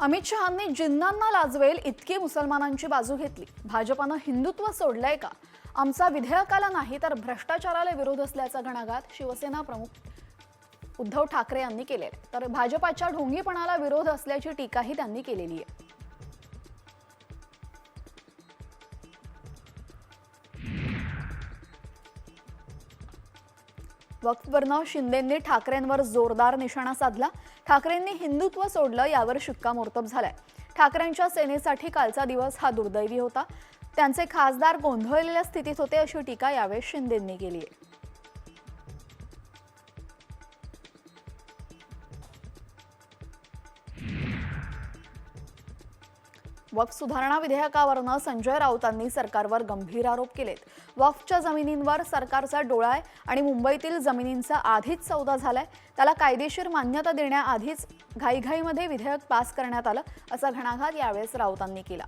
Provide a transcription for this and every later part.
अमित शहांनी जिन्नांना लाजवेल इतकी मुसलमानांची बाजू घेतली. भाजपानं हिंदुत्व सोडलंय का? आमचा विधेयकाला नाही तर भ्रष्टाचाराला विरोध असल्याचा घणाघात शिवसेना प्रमुख उद्धव ठाकरे यांनी केलेला तर भाजपाच्या ढोंगीपणाला विरोध असल्याची टीकाही त्यांनी केलेली आहे. वक्फवरनं शिंदेंनी ठाकरेंवर जोरदार निशाणा साधला. ठाकरेंनी हिंदुत्व सोडलं यावर शिक्कामोर्तब झालाय. ठाकरेंच्या सेनेसाठी कालचा दिवस हा दुर्दैवी होता. त्यांचे खासदार गोंधळलेल्या स्थितीत होते अशी टीका यावेळी शिंदेंनी केली आहे. वक्फ सुधारणा विधेयकावरनं संजय राऊतांनी सरकारवर गंभीर आरोप केलेत. वक्फच्या जमिनींवर सरकारचा डोळा आहे आणि मुंबईतील जमिनींचा आधीच सौदा झालाय. त्याला कायदेशीर मान्यता देण्याआधीच घाईघाईमध्ये विधेयक पास करण्यात आलं असा घणाघात यावेळेस राऊतांनी केला.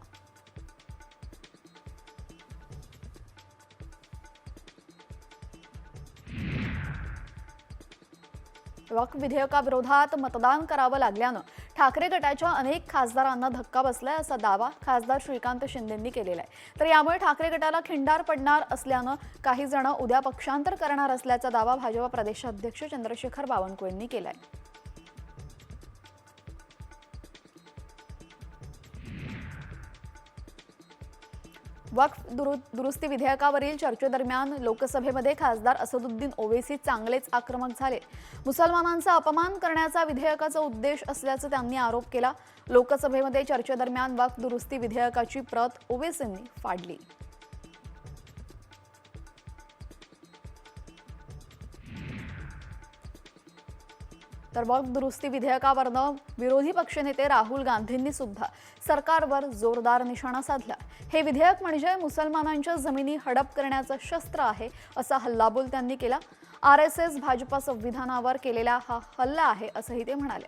वक्फ विधेयकाविरोधात मतदान करावं लागल्यानं ठाकरे गटाच्या अनेक खासदारांना धक्का बसलाय असा दावा खासदार श्रीकांत शिंदेंनी केलेला आहे. तर यामुळे ठाकरे गटाला खिंडार पडणार असल्यानं काही जण उद्या पक्षांतर करणार असल्याचा दावा भाजपा प्रदेशाध्यक्ष चंद्रशेखर बावनकुळेंनी केलाय. वक्फ दुरु दुरुस्ती विधेयकावरील चर्चेदरम्यान लोकसभेमध्ये खासदार असदुद्दीन ओवेसी चांगलेच आक्रमक झाले. मुसलमानांचा अपमान करण्याचा विधेयकाचा उद्देश असल्याचा त्यांनी आरोप केला. लोकसभेमध्ये चर्चेदरम्यान वक्फ दुरुस्ती विधेयकाची प्रत ओवेसींनी फाडली. तर मग दुरुस्ती विधेयकावरनं विरोधी पक्षनेते राहुल गांधींनी सुद्धा सरकारवर जोरदार निशाणा साधला. हे विधेयक म्हणजे मुसलमानांच्या जमिनी हडप करण्याचं शस्त्र आहे असा हल्लाबोल त्यांनी केला. आर एस एस भाजपा संविधानावर केलेला हा हल्ला आहे असंही ते म्हणाले.